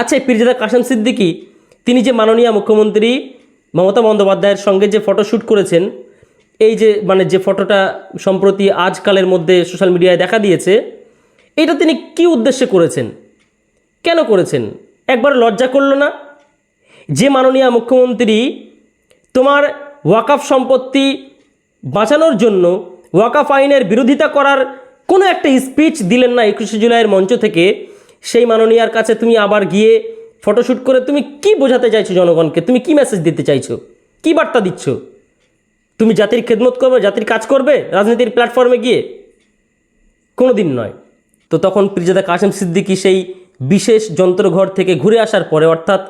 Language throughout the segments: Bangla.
আচ্ছা এই পীরজাদা কাসেম সিদ্দিকী, তিনি যে মাননীয় মুখ্যমন্ত্রী মমতা বন্দ্যোপাধ্যায়ের সঙ্গে যে ফটোশ্যুট করেছেন, এই যে মানে যে ফটোটা সম্প্রতি আজকালের মধ্যে সোশ্যাল মিডিয়ায় দেখা দিয়েছে, এটা তিনি কি উদ্দেশ্যে করেছেন? কেন করেছেন? একবার লজ্জা করল না? যে মাননীয় মুখ্যমন্ত্রী তোমার ওয়াকাফ সম্পত্তি বাঁচানোর জন্য ওয়াকাফ আইনের বিরোধিতা করার কোনো একটা স্পিচ দিলেন না একুশে জুলাইয়ের মঞ্চ থেকে সেই মাননীয়ার কাছে তুমি আবার গিয়ে ফটোশ্যুট করে তুমি কি বোঝাতে চাইছো জনগণকে? তুমি কি মেসেজ দিতে চাইছো? কি বার্তা দিচ্ছ? তুমি জাতির খেদমত করবে, জাতির কাজ করবে রাজনীতির প্ল্যাটফর্মে গিয়ে? কোনো দিন নয়। তো তখন পিরজাদা কাসেম সিদ্দিকী সেই বিশেষ যন্ত্রঘর থেকে ঘুরে আসার পরে, অর্থাৎ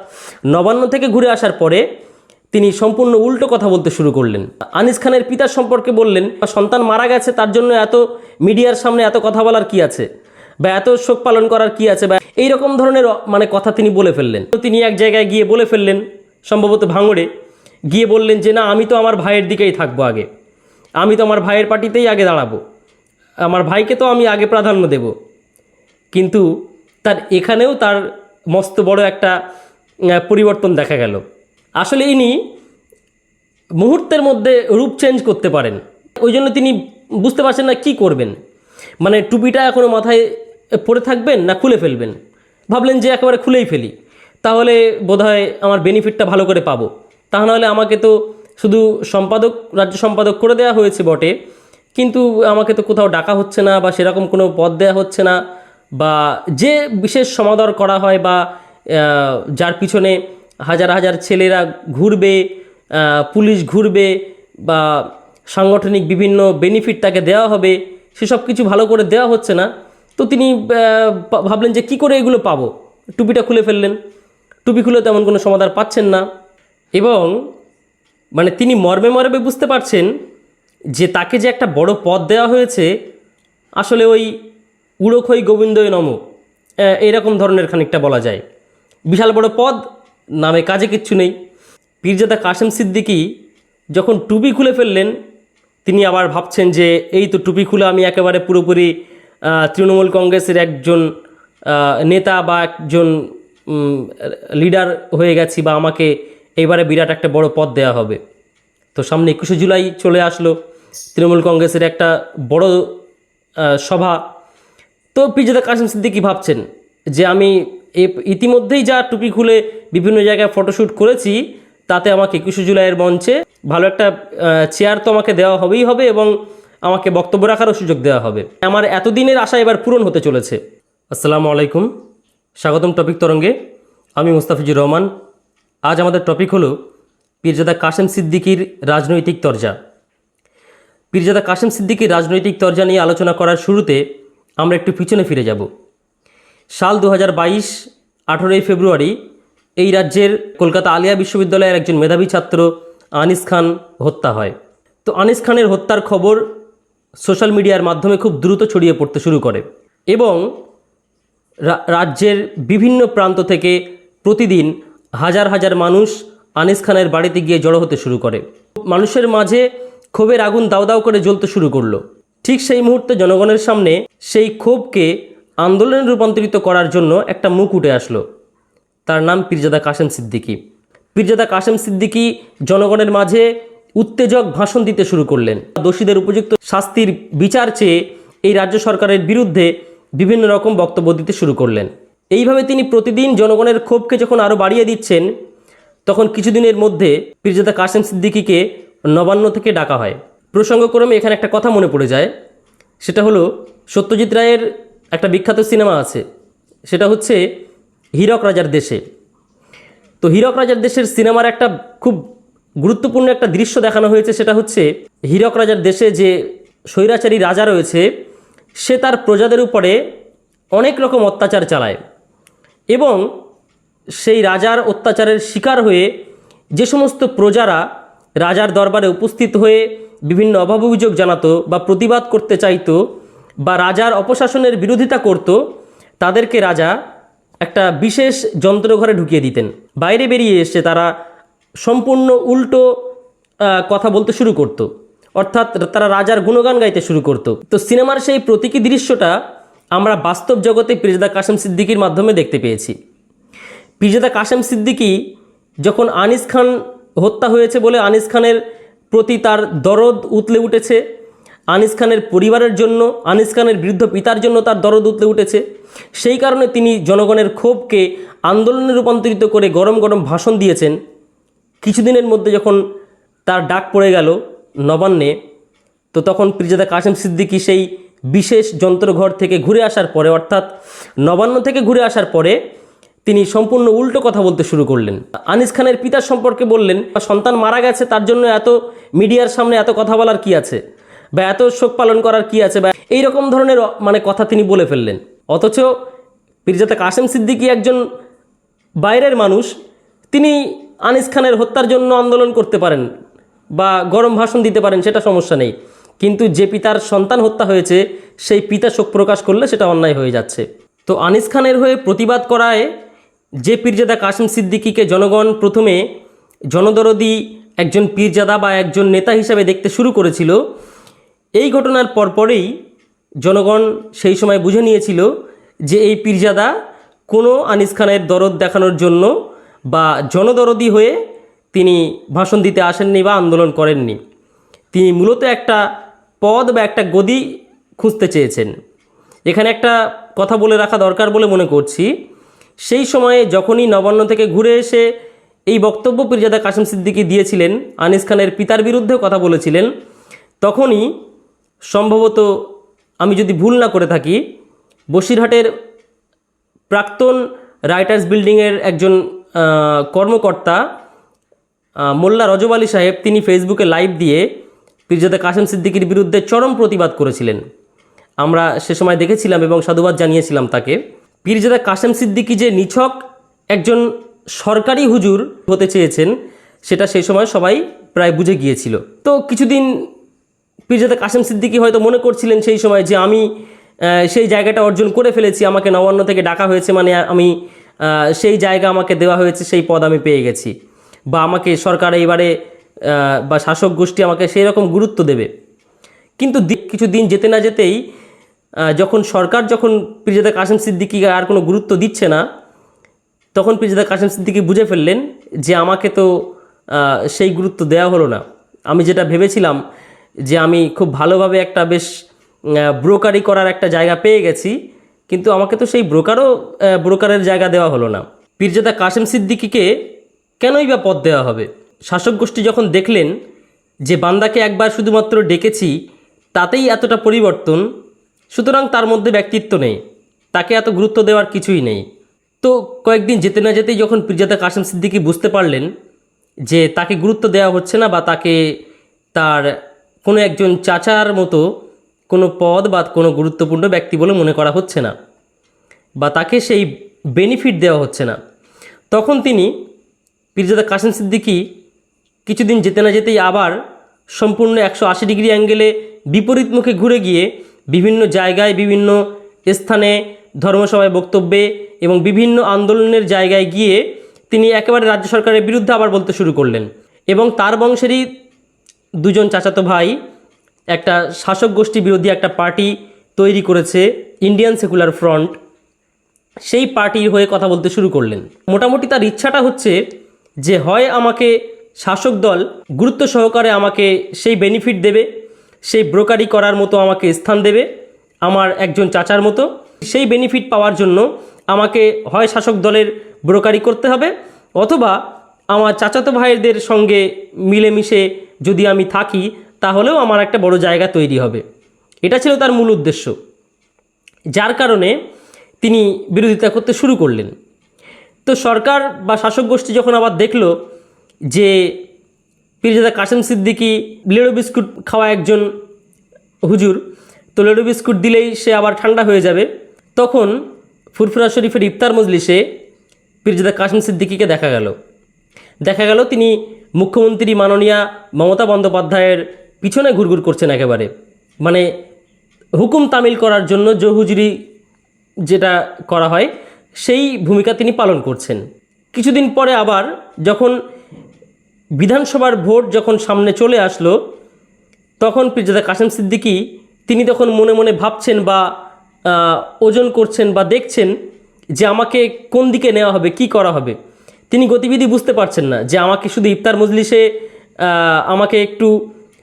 নবান্ন থেকে ঘুরে আসার পরে তিনি সম্পূর্ণ উল্টো কথা বলতে শুরু করলেন। আনিস খানের পিতার সম্পর্কে বললেন, সন্তান মারা গেছে, তার জন্য এত মিডিয়ার সামনে এত কথা বলার কি আছে? বা এত শোক পালন করার কি আছে? বা এই রকম ধরনের মানে কথা তিনি বলে ফেললেন। তো তিনি এক জায়গায় গিয়ে বলে ফেললেন, সম্ভবত ভাঙড়ে, গিয়ে বললেন যে, না, আমি তো আমার ভাইয়ের দিকেই থাকব আগে। আমি তো আমার ভাইয়ের পার্টিতেই আগে দাঁড়াবো। আমার ভাইকে তো আমি আগে প্রাধান্য দেব। কিন্তু তার এখানেও তার মস্ত বড় একটা পরিবর্তন দেখা গেল। আসলে ইনি মুহূর্তের মধ্যে রূপ চেঞ্জ করতে পারেন। ওই জন্য তিনি বুঝতে পারছেন না কি করবেন। মানে টুপিটা এখনও মাথায় পরে থাকবেন না খুলে ফেলবেন? ভাবলেন যে একেবারে খুলেই ফেলি। তাহলে বোধহয় আমার বেনিফিটটা ভালো করে পাবো। তা নাহলে আমাকে তো শুধু সম্পাদক, রাজ্য সম্পাদক করে দেওয়া হয়েছে বটে। কিন্তু আমাকে তো কোথাও ডাকা হচ্ছে না বা সেরকম কোনো পদ দেওয়া হচ্ছে না বা যে বিশেষ সমাদর করা হয় বা যার পিছনে হাজার হাজার ছেলেরা ঘুরবে পুলিশ ঘুরবে বা সাংগঠনিক বিভিন্ন বেনিফিট তাকে দেওয়া হবে, সেসব কিছু ভালো করে দেওয়া হচ্ছে না। তো তিনি ভাবলেন যে কি করে এগুলো পাবো? টুপিটা খুলে ফেললেন। টুপি খুলে তেমন কোনো সমাধান পাচ্ছেন না। এবং মানে তিনি মর্মে মর্মে বুঝতে পারছেন যে তাকে যে একটা বড় পদ দেওয়া হয়েছে, আসলে ওই উড়োখই গোবিন্দই নম। এরকম ধরনের খানিকটা বলা যায়। বিশাল বড় পদ, নামে কাজে কিচ্ছু নেই। পীরজাদা কাশেম সিদ্দিকী যখন টুপি খুলে ফেললেন, তিনি আবার ভাবছেন যে এই তো টুপি খুলে আমি একেবারে পুরোপুরি তৃণমূল কংগ্রেসের একজন নেতা বা একজন লিডার হয়ে গেছি বা আমাকে এবারে বিরাট একটা বড় পদ দেওয়া হবে। তো সামনে একুশে জুলাই চলে আসলো, তৃণমূল কংগ্রেসের একটা বড় সভা। তো পিজাদা কাসিম সিদ্দিকি ভাবছেন? যে আমি ইতিমধ্যেই যা টুপি খুলে বিভিন্ন জায়গায় ফটোশ্যুট করেছি, তাতে আমাকে একুশে জুলাইয়ের মঞ্চে ভালো একটা চেয়ার তো আমাকে দেওয়া হবেই হবে এবং আমাকে বক্তব্য রাখারও সুযোগ দেওয়া হবে। আমার এতদিনের আশা এবার পূরণ হতে চলেছে। আসসালামু আলাইকুম। স্বাগতম টপিক তরঙ্গে। আমি মুস্তাফিজুর রহমান। আজ আমাদের টপিক হলো পীরজাদা কাশেম সিদ্দিকির রাজনৈতিক তরজা। পীরজাদা কাশেম সিদ্দিকির রাজনৈতিক তরজা নিয়ে আলোচনা করার শুরুতে আমরা একটু পিছনে ফিরে যাব। সাল দু হাজার বাইশ, আঠেরোই ফেব্রুয়ারি এই রাজ্যের কলকাতা আলিয়া বিশ্ববিদ্যালয়ের একজন মেধাবী ছাত্র আনিস খান হত্যা হয়। তো আনিস খানের হত্যার খবর সোশ্যাল মিডিয়ার মাধ্যমে খুব দ্রুত ছড়িয়ে পড়তে শুরু করে এবং রাজ্যের বিভিন্ন প্রান্ত থেকে প্রতিদিন হাজার হাজার মানুষ আনিস খানের বাড়িতে গিয়ে জড়ো হতে শুরু করে। মানুষের মাঝে ক্ষোভের আগুন দাউ দাউ করে জ্বলতে শুরু করল। ঠিক সেই মুহূর্তে জনগণের সামনে সেই ক্ষোভকে আন্দোলনে রূপান্তরিত করার জন্য একটা মুখ উঠে আসলো। তার নাম পীরজাদা কাশেম সিদ্দিকী। পীরজাদা কাশেম সিদ্দিকী জনগণের মাঝে উত্তেজক ভাষণ দিতে শুরু করলেন। দোষীদের উপযুক্ত শাস্তির বিচার চেয়ে এই রাজ্য সরকারের বিরুদ্ধে বিভিন্ন রকম বক্তব্য দিতে শুরু করলেন। এইভাবে তিনি প্রতিদিন জনগণের ক্ষোভকে যখন আরও বাড়িয়ে দিচ্ছেন, তখন কিছুদিনের মধ্যে পীরজাদা কাসেম সিদ্দিকীকে নবান্ন থেকে ডাকা হয়। প্রসঙ্গক্রমে এখানে একটা কথা মনে পড়ে যায়। সেটা হলো, সত্যজিৎ রায়ের একটা বিখ্যাত সিনেমা আছে। সেটা হচ্ছে হীরক রাজার দেশে। তো হীরক রাজার দেশের সিনেমার একটা খুব গুরুত্বপূর্ণ একটা দৃশ্য দেখানো হয়েছে, সেটা হচ্ছে হীরক রাজার দেশে যে স্বৈরাচারী রাজা রয়েছে, সে তার প্রজাদের উপরে অনেক রকম অত্যাচার চালায় এবং সেই রাজার অত্যাচারের শিকার হয়ে যে সমস্ত প্রজারা রাজার দরবারে উপস্থিত হয়ে বিভিন্ন অভাব অভিযোগ জানাতো বা প্রতিবাদ করতে চাইতো বা রাজার অপশাসনের বিরোধিতা করত, তাদেরকে রাজা একটা বিশেষ যন্ত্রঘরে ঢুকিয়ে দিতেন। বাইরে বেরিয়ে এসে তারা সম্পূর্ণ উল্টো কথা বলতে শুরু করত। অর্থাৎ তারা রাজার গুণগান গাইতে শুরু করত। তো সিনেমার সেই প্রতীকী দৃশ্যটা আমরা বাস্তব জগতে পিরজদা কাসেম সিদ্দিকির মাধ্যমে দেখতে পেয়েছি। পিরজাদা কাশেম সিদ্দিকী যখন আনিস খান হত্যা হয়েছে বলে আনিস খানের প্রতি তার দরদ উতলে উঠেছে, আনিস খানের পরিবারের জন্য, আনিস খানের বৃদ্ধ পিতার জন্য তার দরদ উতলে উঠেছে, সেই কারণে তিনি জনগণের ক্ষোভকে আন্দোলনে রূপান্তরিত করে গরম গরম ভাষণ দিয়েছেন। কিছুদিনের মধ্যে যখন তার ডাক পড়ে গেল নবান্নে, তো তখন পিরজাদা কাশেম সিদ্দিকী সেই বিশেষ যন্ত্রঘর থেকে ঘুরে আসার পরে, অর্থাৎ নবান্ন থেকে ঘুরে আসার পরে তিনি সম্পূর্ণ উল্টো কথা বলতে শুরু করলেন। আনিস খানের পিতার সম্পর্কে বললেন সন্তান মারা গেছে, তার জন্য এত মিডিয়ার সামনে এত কথা বলার কি আছে? বা এত শোক পালন করার কি আছে? বা এই রকম ধরনের মানে কথা তিনি বলে ফেললেন। অথচ পিরজাদা কাশেম সিদ্দিকী একজন বাইরের মানুষ, তিনি আনিস খানের হত্যার জন্য আন্দোলন করতে পারেন বা গরম ভাষণ দিতে পারেন, সেটা সমস্যা নেই। কিন্তু যে পিতার সন্তান হত্যা হয়েছে, সেই পিতা শোক প্রকাশ করলে সেটা অন্যায় হয়ে যাচ্ছে। তো আনিস খানের হয়ে প্রতিবাদ করায় যে পীরজাদা কাসিম সিদ্দিকিকে জনগণ প্রথমে জনদরদি একজন পীরজাদা বা একজন নেতা হিসাবে দেখতে শুরু করেছিল। এই ঘটনার পরপরেই জনগণ সেই সময় বুঝে নিয়েছিল যে এই পীরজাদা কোনো আনিস খানের দরদ দেখানোর জন্য বা জনদরদি হয়ে তিনি ভাষণ দিতে আসেননি বা আন্দোলন করেননি। তিনি মূলত একটা পদ বা একটা গদি খুঁজতে চেয়েছেন। এখানে একটা কথা বলে রাখা দরকার বলে মনে করছি। সেই সময়ে যখনই নবান্ন থেকে ঘুরে এসে এই বক্তব্য পীরজাদা কাসিম সিদ্দিকী দিয়েছিলেন, আনিস খানের পিতার বিরুদ্ধেও কথা বলেছিলেন, তখনই সম্ভবত আমি যদি ভুল না করে থাকি, বসিরহাটের প্রাক্তন রাইটার্স বিল্ডিংয়ের একজন কর্মকর্তা মোল্লা রজব আলী সাহেব তিনি ফেসবুকে লাইভ দিয়ে পীরজাদা কাসেম সিদ্দিকীর বিরুদ্ধে চরম প্রতিবাদ করেছিলেন। আমরা সে সময় দেখেছিলাম এবং সাধুবাদ জানিয়েছিলাম তাকে। পীরজাদা কাসেম সিদ্দিকি যে নিছক একজন সরকারি হুজুর হতে চেয়েছেন, সেটা সেই সময় সবাই প্রায় বুঝে গিয়েছিল। তো কিছুদিন পীরজাদা কাসেম সিদ্দিকি হয়তো মনে করছিলেন সেই সময় যে আমি সেই জায়গাটা অর্জন করে ফেলেছি, আমাকে নবান্ন থেকে ডাকা হয়েছে মানে আমি সেই জায়গা আমাকে দেওয়া হয়েছে, সেই পদ আমি পেয়ে গেছি। বা আমাকে সরকার এইবারে বা শাসক গোষ্ঠী আমাকে সেই রকম গুরুত্ব দেবে। কিন্তু কিছু দিন যেতে না যেতেই যখন সরকার যখন পীরজাদা কাসেম সিদ্দিকীকে আর কোনো গুরুত্ব দিচ্ছে না, তখন পীরজাদা কাসেম সিদ্দিকি বুঝে ফেললেন যে আমাকে তো সেই গুরুত্ব দেওয়া হলো না। আমি যেটা ভেবেছিলাম যে আমি খুব ভালোভাবে একটা বেশ ব্রোকারি করার একটা জায়গা পেয়ে গেছি কিন্তু আমাকে তো সেই ব্রোকারও ব্রোকারের জায়গা দেওয়া হলো না। পীরজাদা কাসেম সিদ্দিকিকে কেনই বা পদ দেওয়া হবে? শাসক গোষ্ঠী যখন দেখলেন যে বান্দাকে একবার শুধুমাত্র ডেকেছি, তাতেই এতটা পরিবর্তন, সুতরাং তার মধ্যে ব্যক্তিত্ব নেই। তাকে এত গুরুত্ব দেওয়ার কিছুই নেই। তো কয়েকদিন যেতে না যেতেই যখন পীরজাদা কাসেম সিদ্দিকি বুঝতে পারলেন যে তাকে গুরুত্ব দেওয়া হচ্ছে না বা তাকে তার কোনো একজন চাচার মতো কোনো পদ বা কোনো গুরুত্বপূর্ণ ব্যক্তি বলে মনে করা হচ্ছে না বা তাকে সেই বেনিফিট দেওয়া হচ্ছে না। তখন তিনি পীরজাদা কাসেম সিদ্দিকী কিছুদিন যেতে না যেতেই আবার সম্পূর্ণ একশো আশি ডিগ্রি অ্যাঙ্গেলে বিপরীত মুখে ঘুরে গিয়ে বিভিন্ন জায়গায়, বিভিন্ন স্থানে, ধর্মসভায় বক্তব্যে এবং বিভিন্ন আন্দোলনের জায়গায় গিয়ে তিনি একেবারে রাজ্য সরকারের বিরুদ্ধে আবার বলতে শুরু করলেন এবং তার বংশেরই দুজন চাচাতো ভাই একটা শাসক গোষ্ঠী বিরোধী একটা পার্টি তৈরি করেছে ইন্ডিয়ান সেকুলার ফ্রন্ট। সেই পার্টির হয়ে কথা বলতে শুরু করলেন। মোটামুটি তার ইচ্ছাটা হচ্ছে যে হয় আমাকে শাসক দল গুরুত্ব সহকারে আমাকে সেই বেনিফিট দেবে, সেই ব্রোকারি করার মতো আমাকে স্থান দেবে, আমার একজন চাচার মতো। সেই বেনিফিট পাওয়ার জন্য আমাকে হয় শাসক দলের ব্রোকারি করতে হবে অথবা আমার চাচাতো ভাইদের সঙ্গে মিলেমিশে যদি আমি থাকি তাহলেও আমার একটা বড় জায়গা তৈরি হবে। এটা ছিল তার মূল উদ্দেশ্য। যার কারণে তিনি বিরোধিতা করতে শুরু করলেন। তো সরকার বা শাসক গোষ্ঠী যখন আবার দেখল যে পীরজাদা কাসেম সিদ্দিকি লেড়ো বিস্কুট খাওয়া একজন হুজুর, তো লেড়ো বিস্কুট দিলেই সে আবার ঠান্ডা হয়ে যাবে, তখন ফুরফুরা শরীফের ইফতার মজলিসে পীরজাদা কাসেম সিদ্দিকিকে দেখা গেল। দেখা গেল তিনি মুখ্যমন্ত্রী মাননীয়া মমতা বন্দ্যোপাধ্যায়ের পিছনে ঘুরঘুর করছেন একেবারে। মানে হুকুম তামিল করার জন্য জহুজুরি যেটা করা হয়, সেই ভূমিকা তিনি পালন করছেন। কিছুদিন পরে আবার যখন বিধানসভার ভোট যখন সামনে চলে আসলো, তখন পীরজাদা কাসেম সিদ্দিকি তিনি তখন মনে মনে ভাবছেন বা ওজন করছেন বা দেখছেন যে আমাকে কোন দিকে নেওয়া হবে, কি করা হবে। তিনি গতিবিধি বুঝতে পারছেন না যে আমাকে শুধু ইফতার মজলিসে আমাকে একটু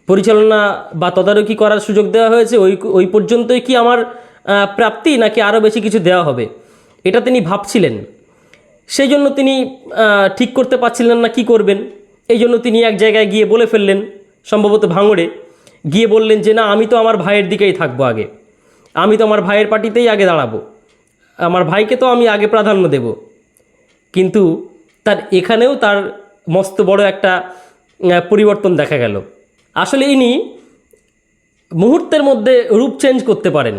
পরিচালনা বা তদারকি করার সুযোগ দেওয়া হয়েছে, ওই ওই পর্যন্তই কি আমার প্রাপ্তি নাকি আরও বেশি কিছু দেওয়া হবে? এটা তিনি ভাবছিলেন। সেই জন্য তিনি ঠিক করতে পারছিলেন না কি করবেন। এই জন্য তিনি এক জায়গায় গিয়ে বলে ফেললেন, সম্ভবত ভাঙড়ে। গিয়ে বললেন যে, না, আমি তো আমার ভাইয়ের দিকেই থাকব আগে। আমি তো আমার ভাইয়ের পার্টিতেই আগে দাঁড়াবো। আমার ভাইকে তো আমি আগে প্রাধান্য দেব। কিন্তু তার এখানেও তার মস্ত বড় একটা পরিবর্তন দেখা গেল। আসলে ইনি মুহূর্তের মধ্যে রূপ চেঞ্জ করতে পারেন।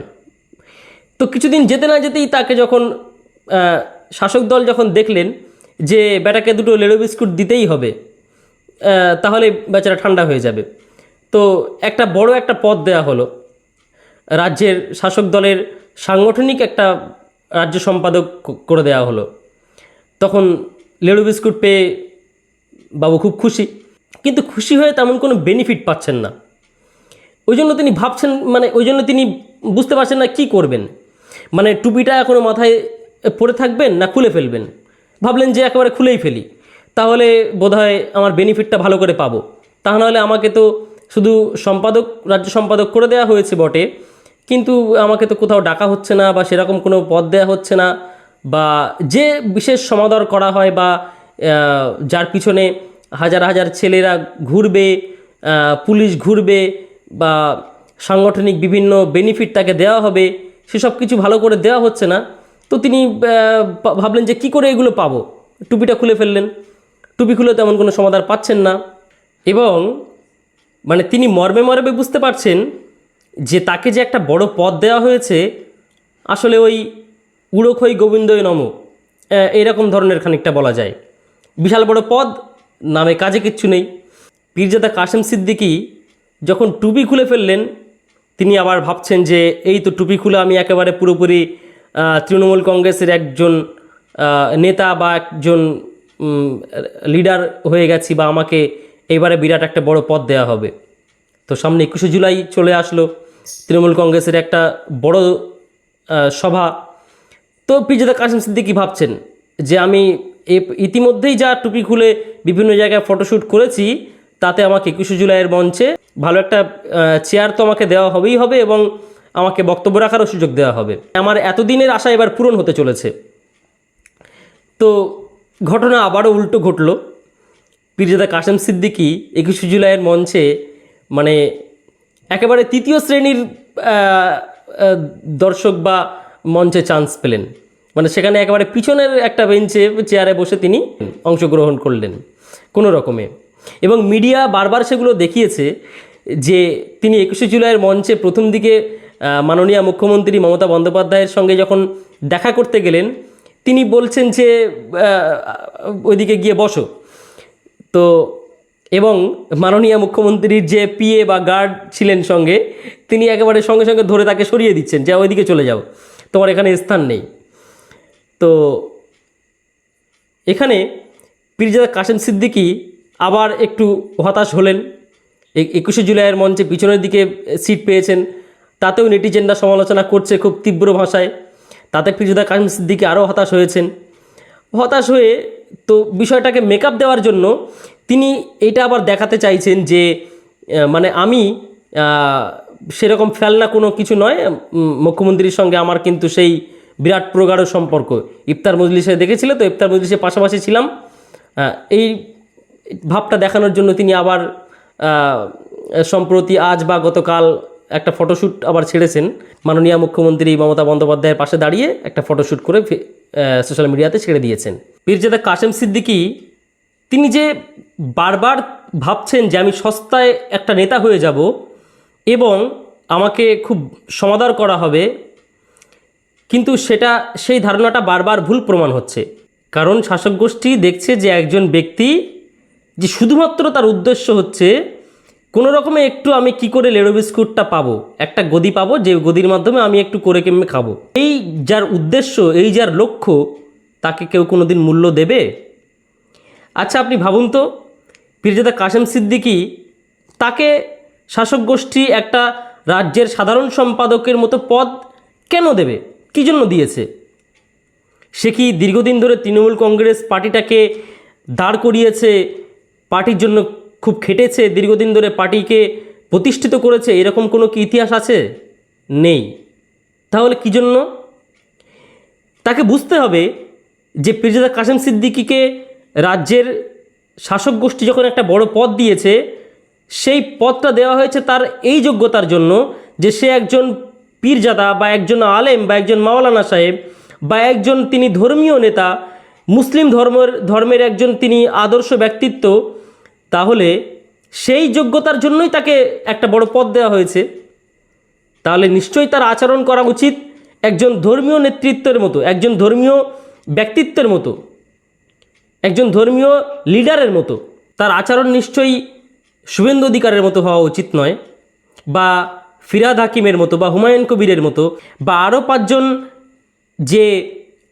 তো কিছুদিন যেতে না যেতেই তাকে যখন শাসক দল যখন দেখলেন যে বেটাকে দুটো লেড়ো বিস্কুট দিতেই হবে তাহলে বেচারা ঠান্ডা হয়ে যাবে। তো একটা বড় একটা পদ দেয়া হলো। রাজ্যের শাসক দলের সাংগঠনিক একটা রাজ্য সম্পাদক করে দেওয়া হলো। তখন লেড়ু বিস্কুট পেয়ে বাবু খুব খুশি। কিন্তু খুশি হয়ে তেমন কোনো বেনিফিট পাচ্ছেন না। ওই জন্য তিনি ভাবছেন মানে ওই জন্য তিনি বুঝতে পারছেন না কি করবেন। মানে টুপিটা এখনও মাথায় পরে থাকবেন না খুলে ফেলবেন? ভাবলেন যে একেবারে খুলেই ফেলি। তাহলে বোধহয় আমার বেনিফিটটা ভালো করে পাবো। তা নাহলে আমাকে তো শুধু সম্পাদক, রাজ্য সম্পাদক করে দেওয়া হয়েছে বটে। কিন্তু আমাকে তো কোথাও ডাকা হচ্ছে না বা সেরকম কোনো পদ দেওয়া হচ্ছে না। বা যে বিশেষ সমাদর করা হয় বা যার পিছনে হাজার হাজার ছেলেরা ঘুরবে পুলিশ ঘুরবে বা সাংগঠনিক বিভিন্ন বেনিফিট তাকে দেওয়া হবে সেসব কিছু ভালো করে দেওয়া হচ্ছে না। তো তিনি ভাবলেন যে কি করে এগুলো পাবো? টুপিটা খুলে ফেললেন। টুপি খুলে তেমন কোনো সমাধান পাচ্ছেন না। এবং মানে তিনি মর্মে মর্মে বুঝতে পারছেন যে তাকে যে একটা বড় পদ দেওয়া হয়েছে আসলে ওই উড়োখই গোবিন্দই নম আহ, এইরকম ধরনের খানিকটা বলা যায়। বিশাল বড় পদ নামে কাজে কিচ্ছু নেই। পীরজাদা কাশেম সিদ্দিকী যখন টুপি খুলে ফেললেন, তিনি আবার ভাবছেন যে, এই তো টুপি খুলে আমি একেবারে পুরোপুরি তৃণমূল কংগ্রেসের একজন নেতা বা একজন লিডার হয়ে গেছি বা আমাকে এবারে বিরাট একটা বড় পদ দেওয়া হবে। তো সামনে একুশে জুলাই চলে আসলো, তৃণমূল কংগ্রেসের একটা বড় সভা। তো পিজাদা কাসিম সিদ্দিকি ভাবছেন যে, আমি এ- ইতিমধ্যেই যা টুপি খুলে বিভিন্ন জায়গায় ফটোশ্যুট করেছি, তাতে আমাকে একুশে জুলাইয়ের মঞ্চে ভালো একটা চেয়ার তো আমাকে দেওয়া হবেই হবে এবং আমাকে বক্তব্য রাখারও সুযোগ দেওয়া হবে। আমার এতদিনের আশা এবার পূরণ হতে চলেছে। তো ঘটনা আবারও উল্টো ঘটলো। পীরজাদা কাশেম সিদ্দিকি একুশে জুলাইয়ের মঞ্চে মানে একেবারে তৃতীয় শ্রেণির দর্শক বা মঞ্চে চান্স পেলেন। মানে সেখানে একেবারে পিছনের একটা বেঞ্চে, চেয়ারে বসে তিনি অংশগ্রহণ করলেন, কোনো রকমে। এবং মিডিয়া বারবার সেগুলো দেখিয়েছে যে তিনি একুশে জুলাইয়ের মঞ্চে প্রথম দিকে মাননীয় মুখ্যমন্ত্রী মমতা বন্দ্যোপাধ্যায়ের সঙ্গে যখন দেখা করতে গেলেন, তিনি বলছেন যে ওইদিকে গিয়ে বসো। তো এবং মাননীয় মুখ্যমন্ত্রীর যে পিএ বা গার্ড ছিলেন সঙ্গে, তিনি একেবারে সঙ্গে সঙ্গে ধরে তাকে সরিয়ে দিচ্ছেন যে, ওইদিকে চলে যাও, তোমার এখানে স্থান নেই। তো এখানে পীরজাদা কাশেম সিদ্দিকী আবার একটু হতাশ হলেন। একুশে জুলাইয়ের মঞ্চে পিছনের দিকে সিট পেয়েছেন। তাতেও নেটিজেনরা সমালোচনা করছে খুব তীব্র ভাষায়। তাতে পীরজাদা কাসেম সিদ্দিকী আরও হতাশ হয়েছেন। হতাশ হয়ে তো বিষয়টাকে মেকআপ দেওয়ার জন্য তিনি এটা আবার দেখাতে চাইছেন যে মানে আমি সেরকম ফেলনা কোনো কিছু নয়। মুখ্যমন্ত্রীর সঙ্গে আমার কিন্তু সেই বিরাট প্রগাঢ় সম্পর্ক। ইফতার মজলিসে দেখেছিলে তো? ইফতার মজলিসে পাশাপাশি ছিলাম। এই ভাবটা দেখানোর জন্য তিনি আবার সম্প্রতি আজ বা গতকাল একটা ফটোশ্যুট আবার ছেড়েছেন। মাননীয় মুখ্যমন্ত্রী মমতা বন্দ্যোপাধ্যায়ের পাশে দাঁড়িয়ে একটা ফটোশ্যুট করে সোশ্যাল মিডিয়াতে ছেড়ে দিয়েছেন। পীরজাদা কাশেম সিদ্দিকি, তিনি যে বারবার ভাবছেন যে আমি সস্তায় একটা নেতা হয়ে যাব এবং আমাকে খুব সমাদর করা হবে কিন্তু সেটা, সেই ধারণাটা বারবার ভুল প্রমাণ হচ্ছে। কারণ শাসক গোষ্ঠী দেখছে যে একজন ব্যক্তি, যে শুধুমাত্র তার উদ্দেশ্য হচ্ছে, কোনো রকমে একটু আমি কি করে লেড়ো বিস্কুটটা পাবো? একটা গদি পাবো, যে গদির মাধ্যমে আমি একটু করে কেমনে খাব? এই যার উদ্দেশ্য, এই যার লক্ষ্য, তাকে কেউ কোনো দিন মূল্য দেবে? আচ্ছা আপনি ভাবুন তো, পীরজাদা কাশেম সিদ্দিকি তাকে শাসক গোষ্ঠী একটা রাজ্যের সাধারণ সম্পাদকের মতো পদ কেন দেবে? কী জন্য দিয়েছে? সে কি দীর্ঘদিন ধরে তৃণমূল কংগ্রেস পার্টিটাকে দাঁড় করিয়েছে, পার্টির জন্য খুব খেটেছে, দীর্ঘদিন ধরে পার্টিকে প্রতিষ্ঠিত করেছে, এরকম কোনো কি ইতিহাস আছে? নেই। তাহলে কী জন্য? তাকে বুঝতে হবে যে পিরজাদা কাসেম সিদ্দিকিকে রাজ্যের শাসক গোষ্ঠী যখন একটা বড় পদ দিয়েছে, সেই পদটা দেওয়া হয়েছে তার এই যোগ্যতার জন্য যে সে একজন পীরজাদা বা একজন আলেম বা একজন মাওলানা সাহেব বা একজন তিনি ধর্মীয় নেতা, মুসলিম ধর্মের ধর্মের একজন তিনি আদর্শ ব্যক্তিত্ব, তাহলে সেই যোগ্যতার জন্যই তাকে একটা বড় পদ দেওয়া হয়েছে। তাহলে নিশ্চয়ই তার আচরণ করা উচিত একজন ধর্মীয় নেতৃত্বের মতো, একজন ধর্মীয় ব্যক্তিত্বের মতো, একজন ধর্মীয় লিডারের মতো। তার আচরণ নিশ্চয়ই শুভেন্দু অধিকারের মতো হওয়া উচিত নয় বা ফিরাদ হাকিমের মতো বা হুমায়ুন কবিরের মতো বা আরও পাঁচজন যে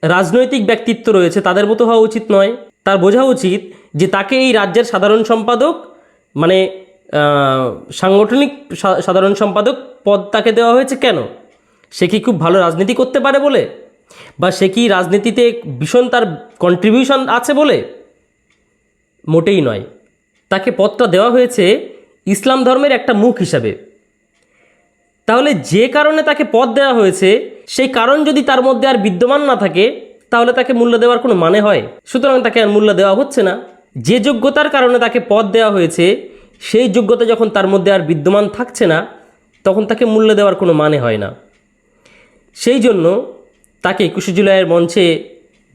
রাজনৈতিক ব্যক্তিত্ব রয়েছে, তাদের মতো হওয়া উচিত নয়। তার বোঝা উচিত যে তাকে এই রাজ্যের সাধারণ সম্পাদক মানে সাংগঠনিক সাধারণ সম্পাদক পদ তাকে দেওয়া হয়েছে কেন? সে কি খুব ভালো রাজনীতি করতে পারে বলে? বা সে কি রাজনীতিতে ভীষণ তার কন্ট্রিবিউশন আছে বলে? মোটেই নয়। তাকে পদটা দেওয়া হয়েছে ইসলাম ধর্মের একটা মুখ হিসাবে। তাহলে যে কারণে তাকে পদ দেওয়া হয়েছে, সেই কারণ যদি তার মধ্যে আর বিদ্যমান না থাকে, তাহলে তাকে মূল্য দেওয়ার কোনো মানে হয়? সুতরাং তাকে আর মূল্য দেওয়া হচ্ছে না। যে যোগ্যতার কারণে তাকে পদ দেওয়া হয়েছে, সেই যোগ্যতা যখন তার মধ্যে আর বিদ্যমান থাকছে না, তখন তাকে মূল্য দেওয়ার কোনো মানে হয় না। সেই জন্য তাকে একুশে জুলাইয়ের মঞ্চে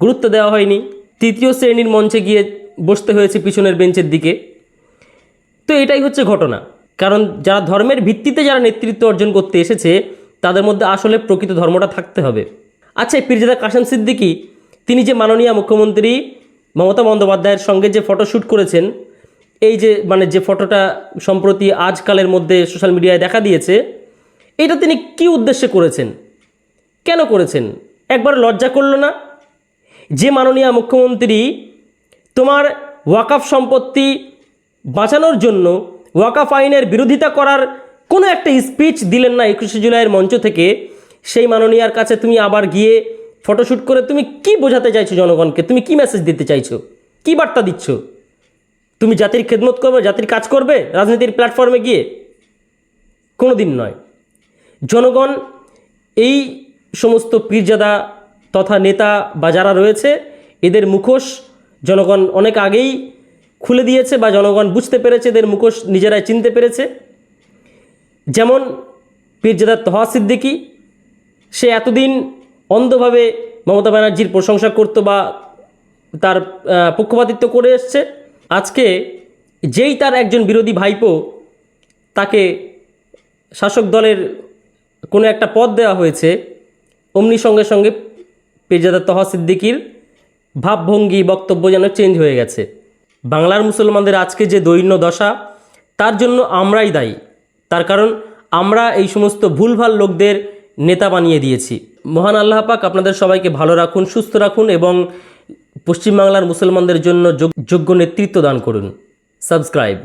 গুরুত্ব দেওয়া হয়নি। তৃতীয় শ্রেণির মঞ্চে গিয়ে বসতে হয়েছে পিছনের বেঞ্চের দিকে। তো এটাই হচ্ছে ঘটনা। কারণ যারা ধর্মের ভিত্তিতে যারা নেতৃত্ব অর্জন করতে এসেছে, তাদের মধ্যে আসলে প্রকৃত ধর্মটা থাকতে হবে। আচ্ছা পীরজাদা কাসেম সিদ্দিকী, তিনি যে মাননীয় মুখ্যমন্ত্রী মমতা বন্দ্যোপাধ্যায়ের সঙ্গে যে ফটোশ্যুট করেছেন, এই যে মানে যে ফটোটা সম্প্রতি আজকালের মধ্যে সোশ্যাল মিডিয়ায় দেখা দিয়েছে, এটা তিনি কি উদ্দেশ্যে করেছেন? কেন করেছেন? একবার লজ্জা করল না? যে মাননীয় মুখ্যমন্ত্রী তোমার ওয়াকাফ সম্পত্তি বাঁচানোর জন্য ওয়াকাফ আইনের বিরোধিতা করার কোনো একটা স্পিচ দিলেন না একুশে জুলাইয়ের মঞ্চ থেকে। সেই মাননীয়ার কাছে তুমি আবার গিয়ে ফটোশ্যুট করে তুমি কি বোঝাতে চাইছো জনগণকে? তুমি কি মেসেজ দিতে চাইছো? কি বার্তা দিচ্ছ? তুমি জাতির খেদমত করবে, জাতির কাজ করবে রাজনীতির প্ল্যাটফর্মে গিয়ে? কোনো দিন নয়। জনগণ, এই সমস্ত পীরজাদা তথা নেতা বা যারা রয়েছে, এদের মুখোশ জনগণ অনেক আগেই খুলে দিয়েছে বা জনগণ বুঝতে পেরেছে, এদের মুখোশ নিজেরাই চিনতে পেরেছে। যেমন পীরজাদা তহা সিদ্দিকী, সে এতদিন অন্ধভাবে মমতা ব্যানার্জির প্রশংসা করত বা তার পক্ষপাতিত্ব করে এসছে। আজকে যেই তার একজন বিরোধী ভাইপো, তাকে শাসক দলের কোনো একটা পদ দেওয়া হয়েছে, অমনি সঙ্গে সঙ্গে পেজাদা তহা সিদ্দিকির ভাবভঙ্গি বক্তব্য যেন চেঞ্জ হয়ে গেছে। বাংলার মুসলমানদের আজকে যে দৈন্য দশা, তার জন্য আমরাই দায়ী। তার কারণ, আমরা এই সমস্ত ভুলভাল লোকদের নেতা বানিয়ে দিয়েছি। মহান আল্লাহ পাক আপনাদের সবাইকে ভালো রাখুন, সুস্থ রাখুন এবং পশ্চিমবাংলার মুসলমানদের জন্য যোগ- যোগ্য নেতৃত্ব দান করুন। সাবস্ক্রাইব।